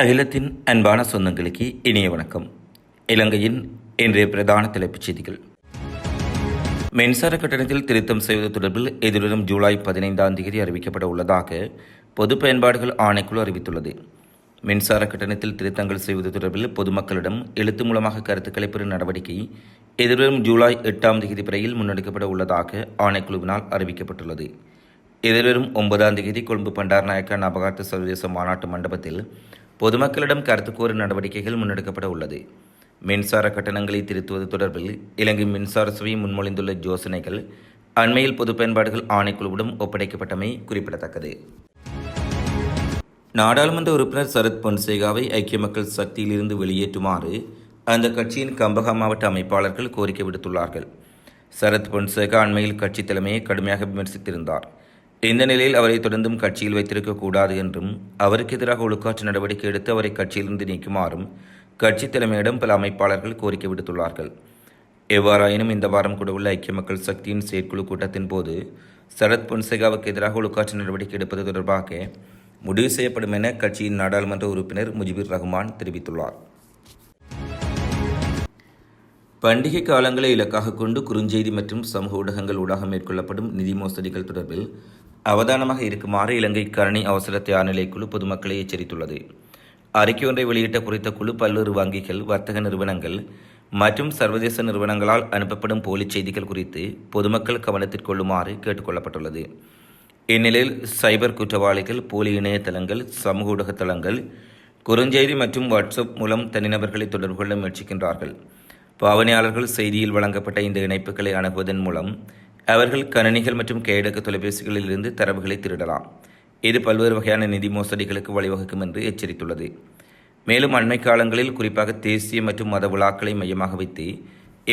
அகிலத்தின் அன்பான சொந்தங்களுக்கு இனிய வணக்கம். இலங்கையின் இன்றைய பிரதான தலைப்புச் செய்திகள். மின்சார கட்டணத்தில் திருத்தம் செய்வது தொடர்பில் எதிர்வரும் ஜூலை பதினைந்தாம் தேதி அறிவிக்கப்பட உள்ளதாக பொது பயன்பாடுகள் ஆணைக்குழு அறிவித்துள்ளது. மின்சார கட்டணத்தில் திருத்தங்கள் செய்வது தொடர்பில் பொதுமக்களிடம் எழுத்து மூலமாக கருத்துக்களை பெறும் நடவடிக்கை எதிர்வரும் ஜூலை எட்டாம் தேதி வரையில் முன்னெடுக்கப்பட உள்ளதாக ஆணைக்குழுவினால் அறிவிக்கப்பட்டுள்ளது. எதிர்வரும் ஒன்பதாம் தேதி கொழும்பு பண்டார் நாயக்கா நபகார்த்த சர்வதேச மாநாட்டு மண்டபத்தில் பொதுமக்களிடம் கருத்து கூறும் நடவடிக்கைகள் முன்னெடுக்கப்பட உள்ளது. மின்சார கட்டணங்களை திருத்துவது தொடர்பில் இலங்கை மின்சார சபை முன்மொழிந்துள்ள யோசனைகள் அண்மையில் பொது பயன்பாடுகள் ஆணைக்குழுவிடம் ஒப்படைக்கப்பட்டமை குறிப்பிடத்தக்கது. நாடாளுமன்ற உறுப்பினர் சரத் பொன்சேகாவை ஐக்கிய மக்கள் சக்தியிலிருந்து வெளியேற்றுமாறு அந்த கட்சியின் கம்பகா மாவட்ட அமைப்பாளர்கள் கோரிக்கை விடுத்துள்ளார்கள். சரத் பொன்சேகா அண்மையில் கட்சி தலைமையை கடுமையாக விமர்சித்திருந்தார். இந்த நிலையில் அவரை தொடர்ந்தும் கட்சியில் வைத்திருக்க கூடாது என்றும் அவருக்கு எதிராக ஒழுக்காற்று நடவடிக்கை எடுத்து அவரை கட்சியிலிருந்து நீக்குமாறும் கட்சி தலைமையிடம் பல அமைப்பாளர்கள் கோரிக்கை விடுத்துள்ளார்கள். எவ்வாறாயினும் இந்த வாரம் கூட உள்ள ஐக்கிய மக்கள் சக்தியின் செயற்குழு கூட்டத்தின் போது சரத் பொன்சேகாவுக்கு எதிராக ஒழுக்காற்று நடவடிக்கை எடுப்பது தொடர்பாக முடிவு செய்யப்படும் என கட்சியின் நாடாளுமன்ற உறுப்பினர் முஜிபுர் ரஹ்மான் தெரிவித்துள்ளார். பண்டிகை காலங்களை இலக்காக கொண்டு குறுஞ்செய்தி மற்றும் சமூக ஊடகங்கள் ஊடாக மேற்கொள்ளப்படும் நிதி மோசடிகள் தொடர்பில் அவதானமாக இருக்குமாறு இலங்கை கரணி அவசர தயார் நிலைக்குழு பொதுமக்களை எச்சரித்துள்ளது. அறிக்கை ஒன்றை வெளியிட்ட குறித்த குழு பல்வேறு வங்கிகள் வர்த்தக நிறுவனங்கள் மற்றும் சர்வதேச நிறுவனங்களால் அனுப்பப்படும் போலி செய்திகள் குறித்து பொதுமக்கள் கவனத்தில் கொள்ளுமாறு கேட்டுக்கொள்ளப்பட்டுள்ளது. இந்நிலையில் சைபர் குற்றவாளிகள் போலி இணையதளங்கள் சமூக ஊடக தளங்கள் குறுஞ்செய்தி மற்றும் வாட்ஸ்அப் மூலம் தனிநபர்களை தொடர்பு கொள்ள முயற்சிக்கின்றார்கள். பாவனையாளர்கள் செய்தியில் வழங்கப்பட்ட இந்த இணைப்புகளை அணுகுவதன் மூலம் அவர்கள் கணினிகள் மற்றும் கையடக்க தொலைபேசிகளில் இருந்து தரவுகளை திருடலாம். இது பல்வேறு வகையான நிதி மோசடிகளுக்கு வழிவகுக்கும் என்று எச்சரித்துள்ளது. மேலும் அண்மை காலங்களில் குறிப்பாக தேசிய மற்றும் மத விழாக்களை மையமாக வைத்து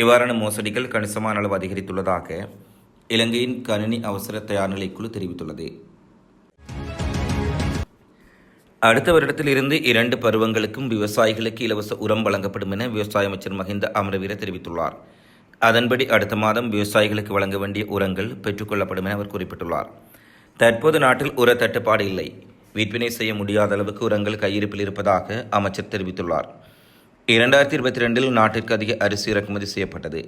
இவ்வாறான மோசடிகள் கணிசமான அளவு அதிகரித்துள்ளதாக இலங்கையின் கணினி அவசர தயார் நிலைக்குழு தெரிவித்துள்ளது. அடுத்த வருடத்தில் இருந்து இரண்டு பருவங்களுக்கும் விவசாயிகளுக்கு இலவச உரம் வழங்கப்படும் என விவசாய அமைச்சர் மஹிந்த அமரவீர தெரிவித்துள்ளார். அதன்படி அடுத்த மாதம் விவசாயிகளுக்கு வழங்க வேண்டிய உரங்கள் பெற்றுக்கொள்ளப்படும் என அவர் குறிப்பிட்டுள்ளார். தற்போது நாட்டில் உர தட்டுப்பாடு இல்லை. விற்பனை செய்ய முடியாத அளவுக்கு உரங்கள் கையிருப்பில் இருப்பதாக அமைச்சர் தெரிவித்துள்ளார். இரண்டாயிரத்தி இருபத்தி ரெண்டில் நாட்டிற்கு அதிக அரிசி இறக்குமதி செய்யப்பட்டது.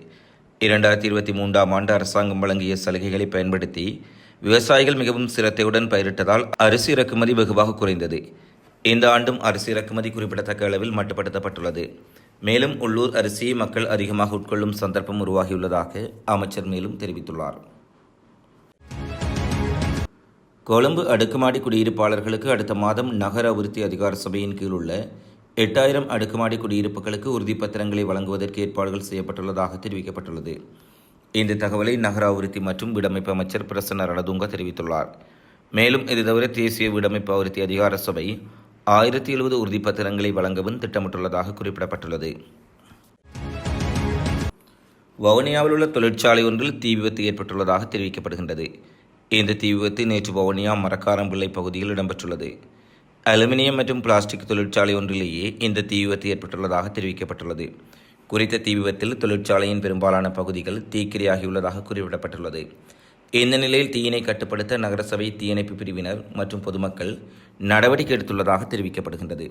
இரண்டாயிரத்தி இருபத்தி மூன்றாம் ஆண்டு அரசாங்கம் வழங்கிய சலுகைகளை பயன்படுத்தி விவசாயிகள் மிகவும் சிரத்தையுடன் பயிரிட்டதால் அரிசி இறக்குமதி வெகுவாக குறைந்தது. இந்த ஆண்டும் அரிசி இறக்குமதி குறிப்பிடத்தக்க அளவில் மட்டுப்படுத்தப்பட்டுள்ளது. மேலும் உள்ளூர் அரிசியை மக்கள் அதிகமாக உட்கொள்ளும் சந்தர்ப்பம் உருவாகியுள்ளதாக அமைச்சர் மேலும் தெரிவித்துள்ளார். கொழும்பு அடுக்குமாடி குடியிருப்பாளர்களுக்கு அடுத்த மாதம் நகர அபிவிருத்தி அதிகார சபையின் கீழ் உள்ள எட்டாயிரம் அடுக்குமாடி குடியிருப்புகளுக்கு உறுதிப்பத்திரங்களை வழங்குவதற்கு ஏற்பாடுகள் செய்யப்பட்டுள்ளதாக தெரிவிக்கப்பட்டுள்ளது. இந்த தகவலை நகர அபிவிருத்தி மற்றும் வீடமைப்பு அமைச்சர் பிரசன்ன ரணதுங்க தெரிவித்துள்ளார். மேலும் இது தவிர தேசிய வீடமைப்பு அபிவிருத்தி அதிகார சபை ஆயிரத்தி எழுபது உறுதிப்பத்திரங்களை வழங்கவும் திட்டமிட்டுள்ளதாக குறிப்பிடப்பட்டுள்ளது. வவுனியாவில் உள்ள தொழிற்சாலை ஒன்றில் தீ விபத்து ஏற்பட்டுள்ளதாக தெரிவிக்கப்படுகின்றது. இந்த தீ விபத்து நேற்று வவுனியா மரக்காரம்பிள்ளை பகுதியில் இடம்பெற்றுள்ளது. அலுமினியம் மற்றும் பிளாஸ்டிக் தொழிற்சாலை ஒன்றிலேயே இந்த தீ விபத்து ஏற்பட்டுள்ளதாக தெரிவிக்கப்பட்டுள்ளது. குறித்த தீ விபத்தில் தொழிற்சாலையின் பெரும்பாலான பகுதிகள் தீக்கிரையாகியுள்ளதாக குறிப்பிடப்பட்டுள்ளது. இந்த நிலையில் தீயினை கட்டுப்படுத்த நகரசபை தீயணைப்பு பிரிவினர் மற்றும் பொதுமக்கள் நடவடிக்கை எடுத்துள்ளதாக தெரிவிக்கப்படுகின்றது.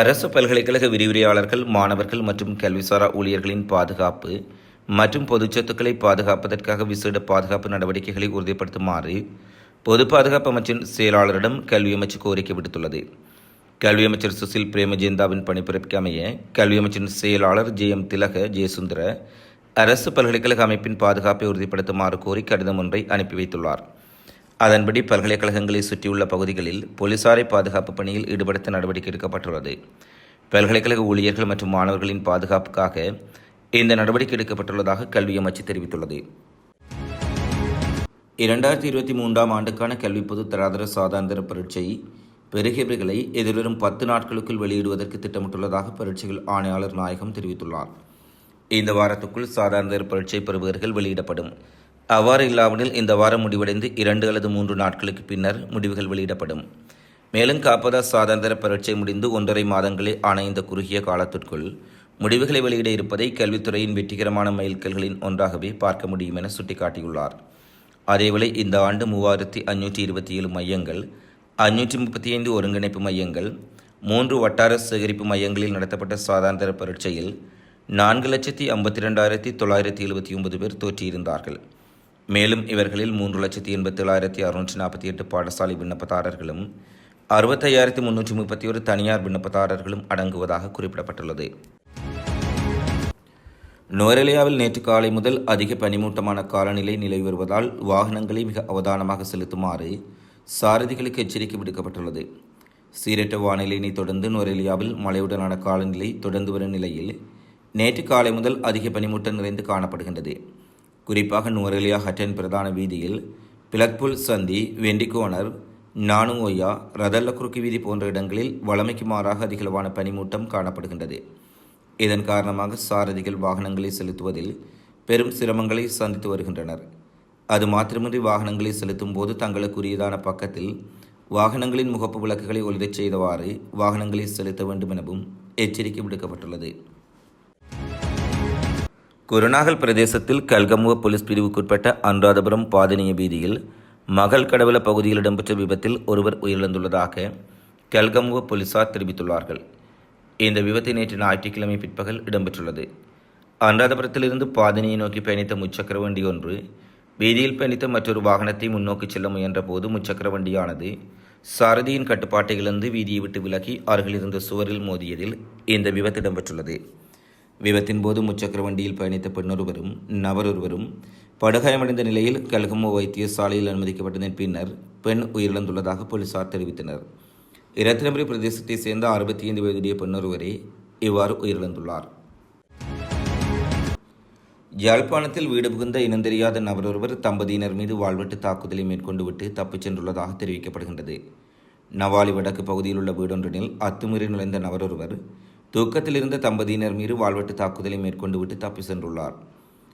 அரசு பல்கலைக்கழக விரிவுரையாளர்கள் மாணவர்கள் மற்றும் கல்விசாரா ஊழியர்களின் பாதுகாப்பு மற்றும் பொதுச்சொத்துக்களை பாதுகாப்பதற்காக விசேட பாதுகாப்பு நடவடிக்கைகளை உறுதிப்படுத்துமாறு பொது பாதுகாப்பு அமைச்சின் செயலாளரிடம் கல்வி அமைச்சு கோரிக்கை விடுத்துள்ளது. கல்வி அமைச்சர் சுசில் பிரேமஜெயந்தாவின் பணிப்புரைக்கு அமைய கல்வி அமைச்சின் செயலாளர் ஜே எம் திலக ஜெயசுந்தர அரசு பல்கலைக்கழக அமைப்பின் பாதுகாப்பை உறுதிப்படுத்துமாறு கோரி கடிதம் ஒன்றை அனுப்பி வைத்துள்ளார். அதன்படி பல்கலைக்கழகங்களை சுற்றியுள்ள பகுதிகளில் போலீசாரை பாதுகாப்பு பணியில் ஈடுபடுத்த நடவடிக்கை எடுக்கப்பட்டுள்ளது. பல்கலைக்கழக ஊழியர்கள் மற்றும் மாணவர்களின் பாதுகாப்புக்காக இந்த நடவடிக்கை எடுக்கப்பட்டுள்ளதாக கல்வி அமைச்சு தெரிவித்துள்ளது. இரண்டாயிரத்தி இருபத்தி மூன்றாம் ஆண்டுக்கான கல்வி பொது தராதர சாதாந்திர பரீட்சை பெருகியவர்களை எதிர்வரும் பத்து நாட்களுக்குள் வெளியிடுவதற்கு திட்டமிட்டுள்ளதாக பரீட்சைகள் ஆணையாளர் நாயகம் தெரிவித்துள்ளார். இந்த வாரத்துக்குள் சாதாரண பரீட்சை பெறுபவர்கள் வெளியிடப்படும். அவ்வாறு இல்லாவிடில் இந்த வாரம் முடிவடைந்து இரண்டு அல்லது மூன்று நாட்களுக்கு பின்னர் முடிவுகள் வெளியிடப்படும். மேலும் காப்பதா சாதாரண பரீட்சை முடிந்து ஒன்றரை மாதங்களே ஆன இந்த குறுகிய காலத்திற்குள் முடிவுகளை வெளியிட இருப்பதை கல்வித்துறையின் வெற்றிகரமான மைல்கல்களின் ஒன்றாகவே பார்க்க முடியும் என சுட்டிக்காட்டியுள்ளார். அதேவேளை இந்த ஆண்டு மூவாயிரத்தி அஞ்சூற்றி இருபத்தி ஏழு மையங்கள் அஞ்சூற்றி முப்பத்தி ஐந்து ஒருங்கிணைப்பு மையங்கள் மூன்று வட்டார சேகரிப்பு மையங்களில் நடத்தப்பட்ட சாதாந்திர பரீட்சையில் நான்கு லட்சத்தி ஐம்பத்தி ரெண்டாயிரத்தி தொள்ளாயிரத்தி எழுபத்தி ஒன்பது பேர் தோற்றியிருந்தார்கள். மேலும் இவர்களில் மூன்று லட்சத்தி எண்பத்தேழாயிரத்தி அறுநூற்றி நாற்பத்தி எட்டு பாடசாலை விண்ணப்பதாரர்களும் அறுபத்தையாயிரத்தி முன்னூற்றி முப்பத்தி ஒரு தனியார் விண்ணப்பதாரர்களும் அடங்குவதாக குறிப்பிடப்பட்டுள்ளது. நோரேலியாவில் நேற்று காலை முதல் அதிக பனிமூட்டமான காலநிலை நிலவி வருவதால் வாகனங்களை மிக அவதானமாக செலுத்துமாறு சாரதிகளுக்கு எச்சரிக்கை விடுக்கப்பட்டுள்ளது. சீரற்ற வானிலையினை தொடர்ந்து நோரேலியாவில் மழையுடனான காலநிலை தொடர்ந்து வரும் நிலையில் நேற்று காலை முதல் அதிக பனிமூட்டம் நிறைந்து காணப்படுகின்றது. குறிப்பாக நுவரெலியா ஹட்டன் பிரதான வீதியில் பிளக்புல் சந்தி வெண்டிகோனர் நானுங்கோயா ரதல்ல குறுக்கு வீதி போன்ற இடங்களில் வளமைக்கு மாறாக அதிகளவான பனிமூட்டம் காணப்படுகின்றது. இதன் காரணமாக சாரதிகள் வாகனங்களை செலுத்துவதில் பெரும் சிரமங்களை சந்தித்து வருகின்றனர். அது மாத்திரமின்றி வாகனங்களை செலுத்தும் போது தங்களுக்குரியதான பக்கத்தில் வாகனங்களின் முகப்பு விளக்குகளை ஒளிரச் செய்தவாறு வாகனங்களை செலுத்த வேண்டும் எனவும் எச்சரிக்கை விடுக்கப்பட்டுள்ளது. குருநாகல் பிரதேசத்தில் கல்கமுவ போலீஸ் பிரிவுக்குட்பட்ட அனுராதபுரம் பாதனிய வீதியில் மகள் கடவுள பகுதியில் இடம்பெற்ற விபத்தில் ஒருவர் உயிரிழந்துள்ளதாக கல்கமுவ போலீசார் தெரிவித்துள்ளார்கள். இந்த விபத்து நேற்று ஞாயிற்றுக்கிழமை பிற்பகல் இடம்பெற்றுள்ளது. அனுராதபுரத்திலிருந்து பாதனியை நோக்கி பயணித்த முச்சக்கர வண்டி ஒன்று வீதியில் பயணித்த மற்றொரு வாகனத்தை முன்னோக்கி செல்ல முயன்ற போது முச்சக்கர வண்டியானது சாரதியின் கட்டுப்பாட்டை இழந்து வீதியை விட்டு விலகி அருகில் இருந்த சுவரில் மோதியதில் இந்த விபத்து இடம்பெற்றுள்ளது. விபத்தின் போது முச்சக்கர வண்டியில் பயணித்த பெண்ணொருவரும் நபரொருவரும் படுகாயமடைந்த நிலையில் கல்கமோ வைத்தியசாலையில் அனுமதிக்கப்பட்டதன் பின்னர் பெண் உயிரிழந்துள்ளதாக போலீசார் தெரிவித்தனர். இரத்தினபுரி பிரதேசத்தைச் சேர்ந்த அறுபத்தி ஐந்து வயதுடைய பெண்ணொருவரே இவ்வாறு உயிரிழந்துள்ளார். யாழ்ப்பாணத்தில் வீடு புகுந்த இனந்தெரியாத நபரொருவர் தம்பதியினர் மீது வாழ்வெட்டு தாக்குதலை மேற்கொண்டு விட்டு தப்பிச் சென்றுள்ளதாக தெரிவிக்கப்படுகின்றது. நவாலி வடக்கு பகுதியில் உள்ள வீடொன்றினில் அத்துமீறி நுழைந்த நபரொருவர் தூக்கத்தில் இருந்த தம்பதியினர் மீது வாழ்வெட்டு தாக்குதலை மேற்கொண்டு விட்டு தப்பி சென்றுள்ளார்.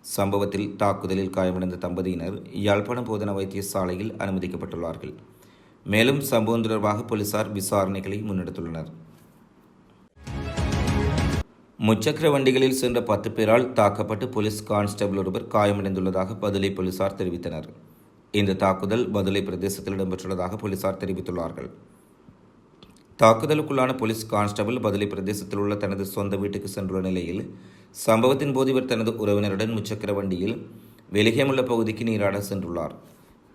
சம்பவத்தில் தாக்குதலில் காயமடைந்த தம்பதியினர் யாழ்ப்பாணம் போதனா வைத்தியசாலையில் அனுமதிக்கப்பட்டுள்ளார்கள். மேலும் சம்பவம் தொடர்பாக போலீசார் விசாரணைகளை முன்னெடுத்துள்ளனர். முச்சக்கர வண்டிகளில் சென்ற பத்து பேரால் தாக்கப்பட்டு போலீஸ் கான்ஸ்டபிள் ஒருவர் காயமடைந்துள்ளதாக பதுளை போலீசார் தெரிவித்தனர். இந்த தாக்குதல் பதுளை பிரதேசத்தில் இடம்பெற்றுள்ளதாக போலீசார் தெரிவித்துள்ளார்கள். தாக்குதலுக்குள்ளான போலீஸ் கான்ஸ்டபிள் பதுளை பிரதேசத்தில் உள்ள தனது சொந்த வீட்டுக்கு சென்றுள்ள நிலையில் சம்பவத்தின் போது இவர் தனது உறவினருடன் முச்சக்கர வண்டியில் வெளிகேமுள்ள பகுதிக்கு நீராட சென்றுள்ளார்.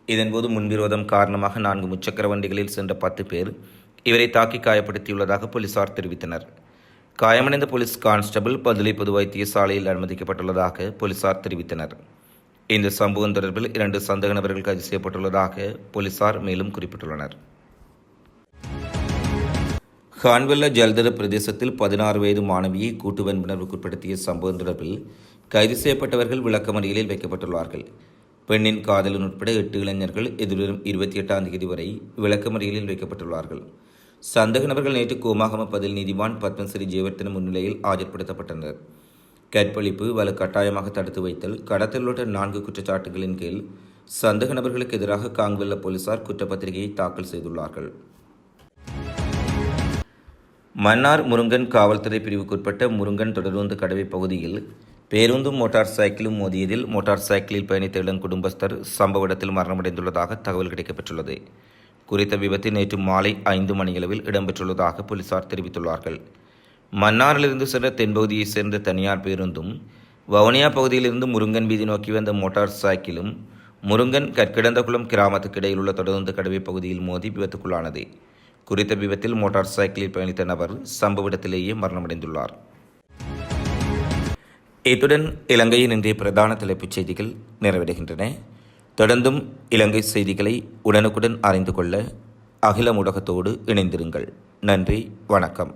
இதன்போது முன்விரோதம் காரணமாக நான்கு முச்சக்கர வண்டிகளில் சென்ற பத்து பேர் இவரை தாக்கி காயப்படுத்தியுள்ளதாக போலீசார் தெரிவித்தனர். காயமடைந்த போலீஸ் கான்ஸ்டபிள் பதுளை பொது வைத்தியசாலையில் அனுமதிக்கப்பட்டுள்ளதாக போலீசார் தெரிவித்தனர். இந்த சம்பவம் தொடர்பில் இரண்டு சந்தேக நபர்கள் கைது செய்யப்பட்டுள்ளதாக போலீசார் மேலும் குறிப்பிட்டுள்ளனர். கான்வெல்ல ஜல்தர பிரதேசத்தில் பதினாறு வயது மாணவியை கூட்டு வன்புணர்வுக்குட்படுத்திய சம்பவம் தொடர்பில் கைது செய்யப்பட்டவர்கள் விளக்கமறியலில் வைக்கப்பட்டுள்ளார்கள். பெண்ணின் காதலன் உட்பட எட்டு இளைஞர்கள் எதிர்வரும் இருபத்தி எட்டாம் தேதி வரை விளக்கமறியலில் வைக்கப்பட்டுள்ளார்கள். சந்தேக நபர்கள் நேற்று கோமாகம பதில் நீதிவான் பத்மஸ்ரீ ஜெயவர்த்தன முன்னிலையில் ஆஜர்படுத்தப்பட்டனர். கற்பழிப்பு வலு கட்டாயமாக தடுத்து வைத்தல் கடத்தல் உள்ளிட்ட நான்கு குற்றச்சாட்டுகளின் கீழ் சந்தேக நபர்களுக்கு எதிராக காங்குவெல்ல போலீசார் குற்றப்பத்திரிகையை தாக்கல் செய்துள்ளார்கள். மன்னார் முருங்கன் காவல்துறை பிரிவுக்குட்பட்ட முருங்கன் தொடருந்து கடவை பகுதியில் பேருந்தும் மோட்டார் சைக்கிளும் மோதியதில் மோட்டார் சைக்கிளில் பயணித்த இளம் குடும்பஸ்தர் சம்பவ இடத்தில் மரணமடைந்துள்ளதாக தகவல் கிடைக்கப்பெற்றுள்ளது. குறித்த விபத்து நேற்று மாலை ஐந்து மணியளவில் இடம்பெற்றுள்ளதாக போலீசார் தெரிவித்துள்ளார்கள். மன்னாரிலிருந்து சென்ற தென்பகுதியைச் சேர்ந்த தனியார் பேருந்தும் வவுனியா பகுதியிலிருந்து முருங்கன் வீதி நோக்கி வந்த மோட்டார் சைக்கிளும் முருங்கன் கற்கிடந்தகுளம் கிராமத்துக்கு இடையில் உள்ள தொடர்ந்து கடவை பகுதியில் மோதி விபத்துக்குள்ளானது. குறித்த விபத்தில் மோட்டார் சைக்கிளில் பயணித்த நபர் சம்பவ இடத்திலேயே மரணமடைந்துள்ளார். இத்துடன் இலங்கையின் இன்றைய பிரதான தலைப்புச் செய்திகள் நிறைவடைகின்றன. தொடர்ந்தும் இலங்கை செய்திகளை உடனுக்குடன் அறிந்து கொள்ள அகில ஊடகத்தோடு இணைந்திருங்கள். நன்றி வணக்கம்.